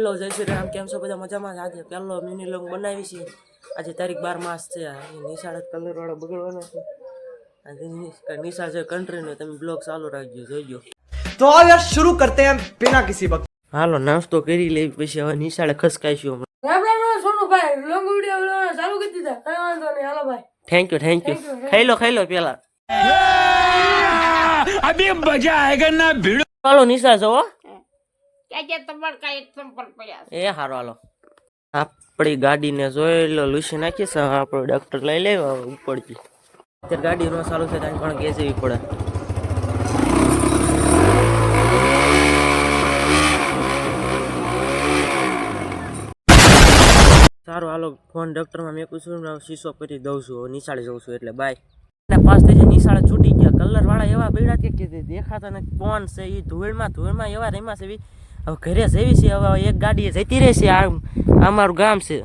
Hello જય શ્રી રામ કેમ છો? બધા મજામાં આજે પહેલો મિની લોંગ બનાવી છે. આજે તારીખ બાર માસ છે. નિશાળ કલરવાળો બગડવાનો છે. નિશાળ છે કન્ટ્રીનો તમે બ્લોગ ચાલુ રાખજો જોઈજો. તો આવ યાર શરૂ કરતે હમ બિના કિસી વખત. હાલો નાસ્તો કરી લઈ પછી હવે નિશાળે ખસકાઈશું રામ રામ રામ સોનુભાઈ લોંગ વિડિયો ચાલુ કરી દીધા. કઈ વાંધો નહીં હાલો ભાઈ. થેન્ક યુ થેન્ક યુ ખાઈ લો ખાઈ લો પેલા અભી મજા આયેગા ના ભીડ. ચાલો નિશા જો ક્યાં તમારે કઈ એક સંપર્ક પડ્યા એ હારો હાલો. આપણી ગાડીને જોઈ લો, લૂસી નાખીશ આપણો ડૉક્ટર લઈ લેવા ઉપરથી. અત્યારે ગાડી ન ચાલુ છે ત્યાં પણ ગેસ એવી પડે? સારું, હાલો ફોન ડૉક્ટરમાં મેં ને શીશો કરી દઉં છું. નિશાળે જઉં છું એટલે બાય અને પાસ થઈ જાય, નિશાળે છૂટી ગયા. કલર વાળા એવા બેડા કે દેખાતા ને કોણ છે એ ધૂળમાં ધૂળમાં એવા રમ્યા છે એવી હવે ઘરે જવી છે, હવે એક ગાડી જતી રહેશે આ આમ અમારું ગામ છે.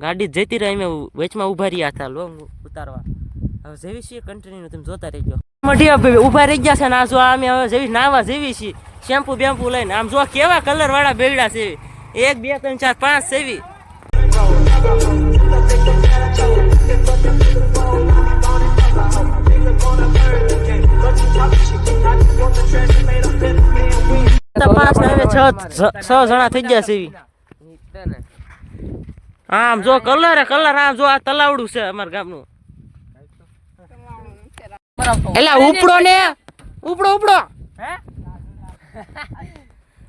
ગાડી જતી રહે, અમે વચમાં ઊભા રહ્યા હતા, લોંગ ઉતારવા. હવે જેવી છીએ કન્ટિન્યુ તમે જોતા રહેજો. મઢિયા ઊભા રહી ગયા છે ને, આ જો અમે હવે જેવી નાવા જેવી છીએ શેમ્પુ બેમ્પુ લઈને, આમ જો કેવા કલર વાળા બેડા છે, એક, બે, ત્રણ, ચાર, પાંચ સેવી છ જણા થઈ ગયા છે આમ જો કલર કલર આમ જો આ તલાવડું છે અમારા ગામનું. એલા ઉપડો ને. ઉપડો ઉપડો.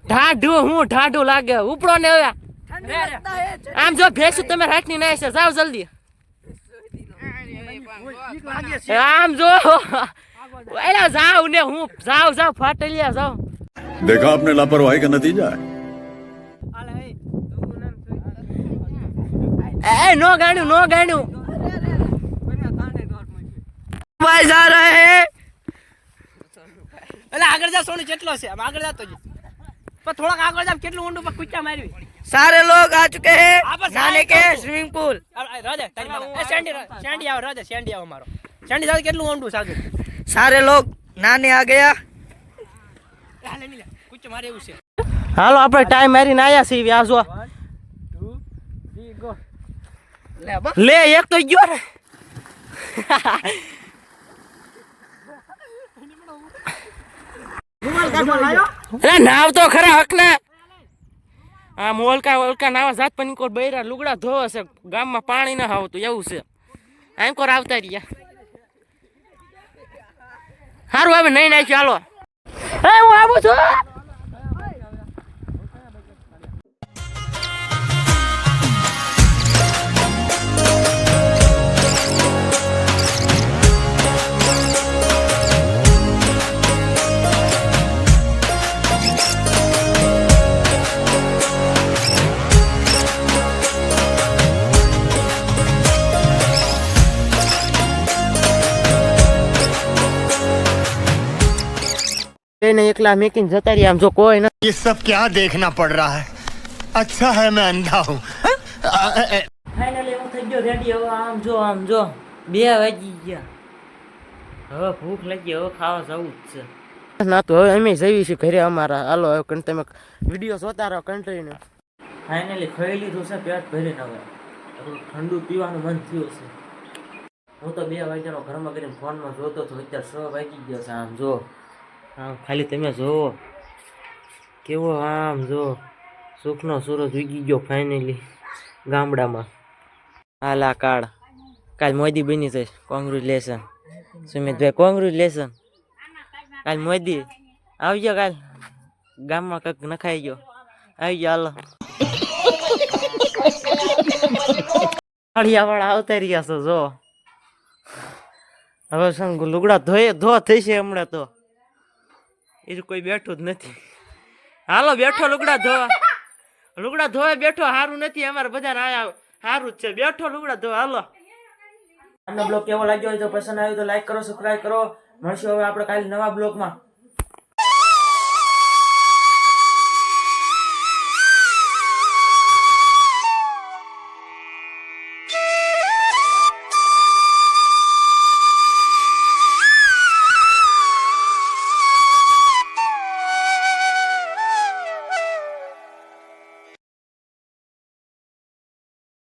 ઢાઢું હું ઢાઢું લાગે. ઉપડો ને હવે. આમ જો ભેસું તમે રાખની ના છે જાઓ જલ્દી. આમ જો. એલા જાવ ને હું જાવ જાવ ફાટલિયા જાવ देखा आपने लापरवाही का नतीजा है એ નો ગાડ્યું નો ગાડ્યું ભાઈ જા રહે હે એટલે આગળ જા સોની કેટલો છે આમ આગળ જાતો જ પણ થોડાક આગળ જા કેટલું ઊંડું પર કૂચા મારવી सारे लोग आ चुके हैं આ બસ नहाने આ के તો. स्विमिंग पूल આ- આ રાજા તારી માતા. એ સેન્ડી રા- સેન્ડી આવો રાજા સેન્ડી આવો મારો સેન્ડી સાથે કેટલું ઊંડું સાગર सारे लोग नहाने आ गया હાલે આપણે ટાઈમ મારીને આયા છીએ વ્યાસ લે એક તો ગયો ને. અરે નાવ તો ખરા હક ને આ મોલકા વોલકા નાવા જાત પણ કોર બૈરા લુગડા ધોવે છે ગામમાં પાણી ના આવતું એવું છે. આમ કોર આવતા રહ્યા. સારું હવે નહીં નાખ્યું હાલો. એ હું આવું છું એને એકલા મેકીને જતા રહ્યા આમ જો કોઈ ન ये सब क्या देखना पड़ रहा है अच्छा है मैं अंधा हूँ ફાઇનલી હું થઈ ગયો રેડી હવે આમ જો આમ જો બે વાગી ગયા હવે ભૂખ લાગી હવે ખાવા જવું જ છે ના તો હવે અમે જઈએ છીએ ઘરે અમારા હાલો હવે કન- તમે વિડીયો જોતા રહો કન્ટ્રીને ફાઇનલી ખાઈ લીધું છે પેટ ભરીને હવે થોડું ઠંડુ પીવાનું મન થયું છે હું તો બે વાગ્યાનો ઘરમાં કરીને ફોનમાં જોતો હતો અત્યારે છ વાગી ગયો છે આમ જો આમ ખાલી તમે જોવો કેવો આમ જો સુખનો સૂરજ ઉગી ગયો ફાઇનલી ગામડામાં. હાલા કાળ. કાલ મોદી બની જઈશ. કોંગ્રેચ્યુલેશન સુમિતભાઈ કોંગ્રેચ્યુલેશન કાલ મોદી. આવજો કાલ. ગામમાં કંઈક નખાઈ ગયો. આવી ગયો, હાલો. ફળિયા વાળા આવતા રહ્યા છો, જો. હવે શું લુગડા ધોયે ધો થઈ છે હમણાં તો. એ કોઈ બેઠું જ નથી. હાલો, બેઠો લુગડા ધોવા. લુગડા ધોવા બેઠો સારું નથી, અમારે બધા આયા સારું જ છે. બેઠો લુગડા ધોવા, હાલો. આજનો બ્લોગ કેવો લાગ્યો હોય તો પસંદ આવ્યો તો લાઈક કરો સબસ્ક્રાઈબ કરો. મળશું હવે આપણે કાલે નવા બ્લોગમાં.